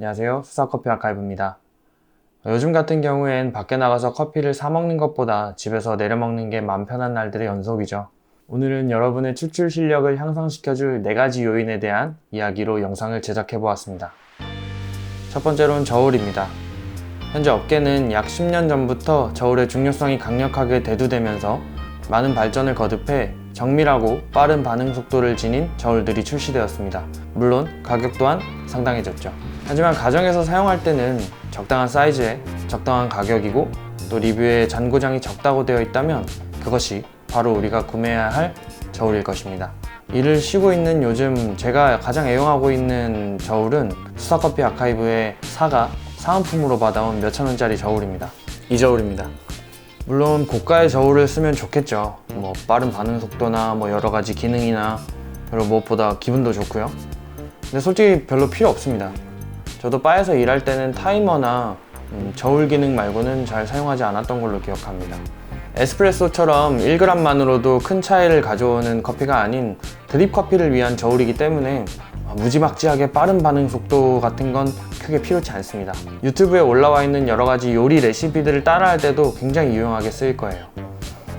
안녕하세요. 수사커피 아카이브입니다. 요즘 같은 경우엔 밖에 나가서 커피를 사 먹는 것보다 집에서 내려 먹는 게 마음 편한 날들의 연속이죠. 오늘은 여러분의 추출 실력을 향상시켜줄 4가지 요인에 대한 이야기로 영상을 제작해 보았습니다. 첫 번째로는 저울입니다. 현재 업계는 약 10년 전부터 저울의 중요성이 강력하게 대두되면서 많은 발전을 거듭해 정밀하고 빠른 반응 속도를 지닌 저울들이 출시되었습니다. 물론 가격 또한 상당해졌죠. 하지만 가정에서 사용할 때는 적당한 사이즈에 적당한 가격이고 또 리뷰에 잔고장이 적다고 되어 있다면 그것이 바로 우리가 구매해야 할 저울일 것입니다. 일을 쉬고 있는 요즘 제가 가장 애용하고 있는 저울은 수사커피 아카이브의 사가 사은품으로 받아온 몇천 원짜리 저울입니다. 이 저울입니다. 물론 고가의 저울을 쓰면 좋겠죠. 뭐 빠른 반응 속도나 뭐 여러 가지 기능이나 그리고 무엇보다 기분도 좋고요. 근데 솔직히 별로 필요 없습니다. 저도 바에서 일할 때는 타이머나 음, 저울 기능 말고는 잘 사용하지 않았던 걸로 기억합니다. 에스프레소처럼 1g만으로도 큰 차이를 가져오는 커피가 아닌 드립 커피를 위한 저울이기 때문에 무지막지하게 빠른 반응 속도 같은 건 크게 필요치 않습니다. 유튜브에 올라와 있는 여러 가지 요리 레시피들을 따라할 때도 굉장히 유용하게 쓰일 거예요.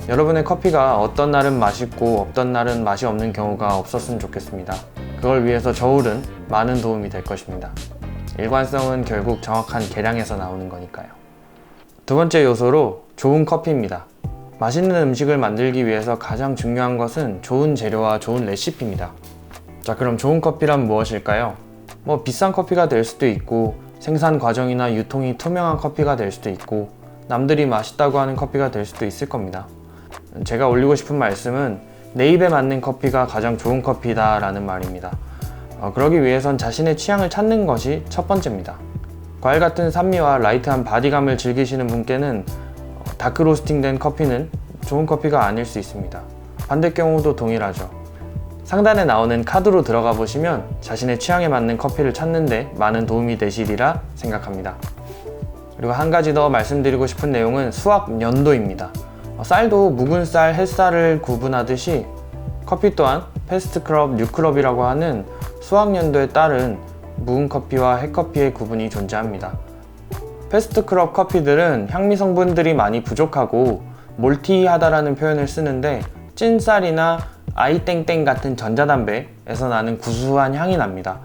여러분의 커피가 어떤 날은 맛있고 어떤 날은 맛이 없는 경우가 없었으면 좋겠습니다. 그걸 위해서 저울은 많은 도움이 될 것입니다. 일관성은 결국 정확한 계량에서 나오는 거니까요. 두 번째 요소로 좋은 커피입니다. 맛있는 음식을 만들기 위해서 가장 중요한 것은 좋은 재료와 좋은 레시피입니다. 자, 그럼 좋은 커피란 무엇일까요? 뭐 비싼 커피가 될 수도 있고 생산 과정이나 유통이 투명한 커피가 될 수도 있고 남들이 맛있다고 하는 커피가 될 수도 있을 겁니다. 제가 올리고 싶은 말씀은 내 입에 맞는 커피가 가장 좋은 커피다 라는 말입니다. 어, 그러기 위해선 자신의 취향을 찾는 것이 첫 번째입니다. 과일 같은 산미와 라이트한 바디감을 즐기시는 분께는 어, 다크 로스팅된 커피는 좋은 커피가 아닐 수 있습니다. 반대 경우도 동일하죠. 상단에 나오는 카드로 들어가 보시면 자신의 취향에 맞는 커피를 찾는데 많은 도움이 되시리라 생각합니다. 그리고 한 가지 더 말씀드리고 싶은 내용은 수확 연도입니다. 어, 쌀도 묵은 쌀, 햇쌀을 구분하듯이 커피 또한 패스트크럽, 뉴크럽이라고 하는 수확 연도에 따른 묵은 커피와 핵커피의 구분이 존재합니다. 패스트크럽 커피들은 향미 성분들이 많이 부족하고 몰티하다라는 표현을 쓰는데 찐 쌀이나 아이땡땡 같은 전자담배에서 나는 구수한 향이 납니다.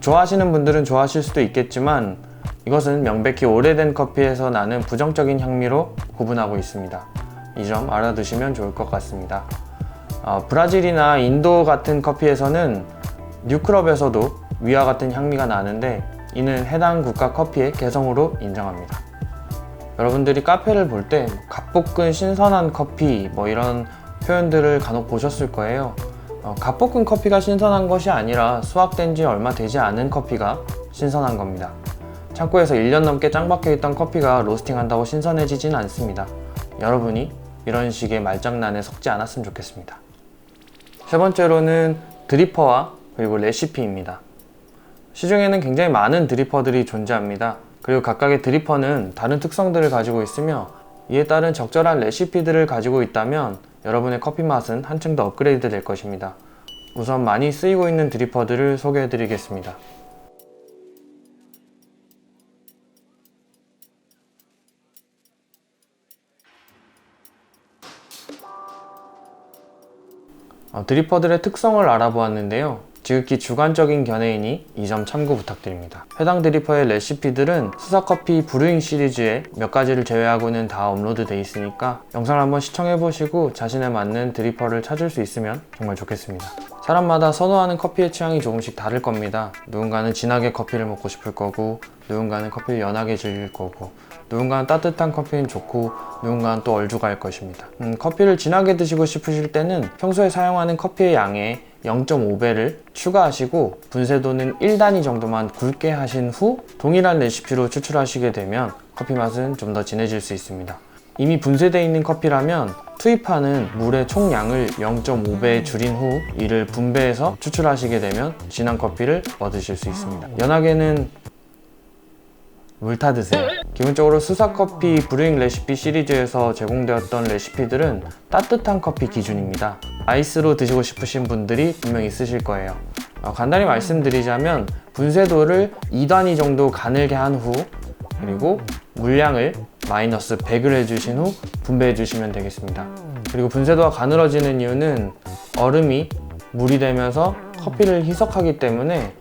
좋아하시는 분들은 좋아하실 수도 있겠지만 이것은 명백히 오래된 커피에서 나는 부정적인 향미로 구분하고 있습니다. 이 점 알아두시면 좋을 것 같습니다. 어, 브라질이나 인도 같은 커피에서는 뉴클럽에서도 위와 같은 향미가 나는데 이는 해당 국가 커피의 개성으로 인정합니다. 여러분들이 카페를 볼 때 갓볶은 신선한 커피 뭐 이런 표현들을 간혹 보셨을 거예요. 어, 갓볶은 커피가 신선한 것이 아니라 수확된 지 얼마 되지 않은 커피가 신선한 겁니다. 창고에서 1년 넘게 짱박혀 있던 커피가 로스팅한다고 신선해지진 않습니다. 여러분이 이런 식의 말장난에 속지 않았으면 좋겠습니다. 세 번째로는 드리퍼와 그리고 레시피입니다. 시중에는 굉장히 많은 드리퍼들이 존재합니다. 그리고 각각의 드리퍼는 다른 특성들을 가지고 있으며 이에 따른 적절한 레시피들을 가지고 있다면 여러분의 커피 맛은 한층 더 업그레이드 될 것입니다. 우선 많이 쓰이고 있는 드리퍼들을 소개해 드리겠습니다. 어, 드리퍼들의 특성을 알아보았는데요. 지극히 주관적인 견해이니 이 점 참고 부탁드립니다. 해당 드리퍼의 레시피들은 수사커피 브루잉 시리즈의 몇 가지를 제외하고는 다 업로드 돼 있으니까 영상을 한번 시청해 보시고 자신에 맞는 드리퍼를 찾을 수 있으면 정말 좋겠습니다. 사람마다 선호하는 커피의 취향이 조금씩 다를 겁니다. 누군가는 진하게 커피를 먹고 싶을 거고 누군가는 커피를 연하게 즐길 거고 누군가는 따뜻한 커피는 좋고 누군가는 또 얼죽할 것입니다. 음, 커피를 진하게 드시고 싶으실 때는 평소에 사용하는 커피의 양에 0.5배를 추가하시고 분쇄도는 1단위 정도만 굵게 하신 후 동일한 레시피로 추출하시게 되면 커피 맛은 좀 더 진해질 수 있습니다. 이미 분쇄되어 있는 커피라면 투입하는 물의 총량을 0.5배 줄인 후 이를 분배해서 추출하시게 되면 진한 커피를 얻으실 수 있습니다. 연하게는 물 타드세요. 기본적으로 수사커피 브루잉 레시피 시리즈에서 제공되었던 레시피들은 따뜻한 커피 기준입니다. 아이스로 드시고 싶으신 분들이 분명 있으실 거예요. 어, 간단히 말씀드리자면 분쇄도를 2단위 정도 가늘게 한 후 그리고 물량을 마이너스 100을 해주신 후 분배해 주시면 되겠습니다. 그리고 분쇄도가 가늘어지는 이유는 얼음이 물이 되면서 커피를 희석하기 때문에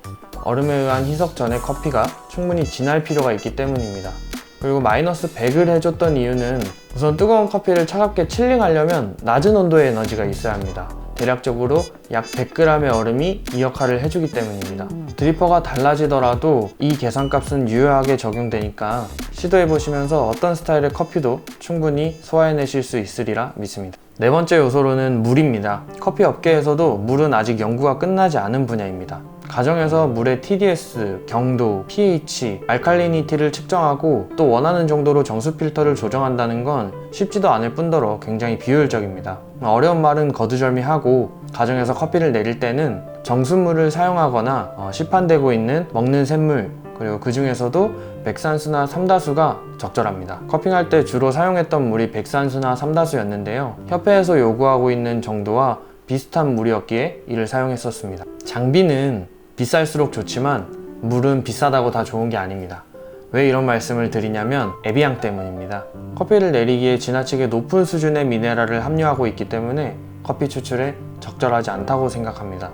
얼음에 의한 희석 전에 커피가 충분히 진할 필요가 있기 때문입니다. 그리고 마이너스 100을 해줬던 이유는 우선 뜨거운 커피를 차갑게 칠링하려면 낮은 온도의 에너지가 있어야 합니다. 대략적으로 약 100g의 얼음이 이 역할을 해주기 때문입니다. 드리퍼가 달라지더라도 이 계산값은 유효하게 적용되니까 시도해 보시면서 어떤 스타일의 커피도 충분히 소화해내실 수 있으리라 믿습니다. 네 번째 요소로는 물입니다. 커피 업계에서도 물은 아직 연구가 끝나지 않은 분야입니다. 가정에서 물의 TDS, 경도, pH, 알칼리니티를 측정하고 또 원하는 정도로 정수 필터를 조정한다는 건 쉽지도 않을 뿐더러 굉장히 비효율적입니다. 어려운 말은 거두절미하고 가정에서 커피를 내릴 때는 정수물을 사용하거나 어, 시판되고 있는 먹는 샘물 그리고 그 중에서도 백산수나 삼다수가 적절합니다. 커핑할 때 주로 사용했던 물이 백산수나 삼다수였는데요. 협회에서 요구하고 있는 정도와 비슷한 물이었기에 이를 사용했었습니다. 장비는 비쌀수록 좋지만 물은 비싸다고 다 좋은 게 아닙니다. 왜 이런 말씀을 드리냐면 에비앙 때문입니다. 커피를 내리기에 지나치게 높은 수준의 미네랄을 함유하고 있기 때문에 커피 추출에 적절하지 않다고 생각합니다.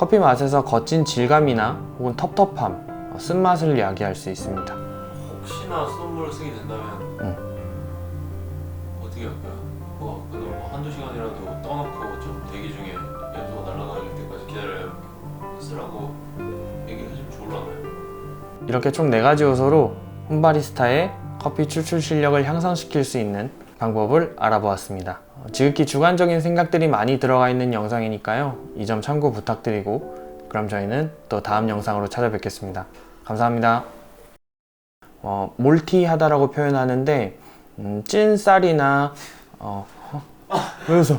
커피 맛에서 거친 질감이나 혹은 텁텁함, 어, 쓴맛을 야기할 수 있습니다. 혹시나 수돗물을 쓰게 된다면 응. 어떻게 할까요? 뭐 뭐 한두 시간이라도 떠놓고 좀 대기 중에 염소가 날아다닐 때까지 기다려야 쓰라고 얘기를 해주면 좋을라나요? 이렇게 총 4가지 요소로 홈바리스타의 커피 추출 실력을 향상시킬 수 있는 방법을 알아보았습니다. 어, 지극히 주관적인 생각들이 많이 들어가 있는 영상이니까요. 이 점 참고 부탁드리고 그럼 저희는 또 다음 영상으로 찾아뵙겠습니다. 감사합니다. 어, 몰티하다라고 표현하는데 음, 찐 쌀이나 어, 어? 왜 웃어?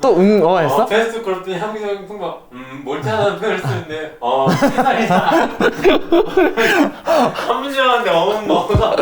또 응, 어 했어? 어, 베스트 그랬더니 한국형 풍가 음 멀티하다는 표현을 쓰는데 어 세살이다 한 문제 하는데 어음 뭐가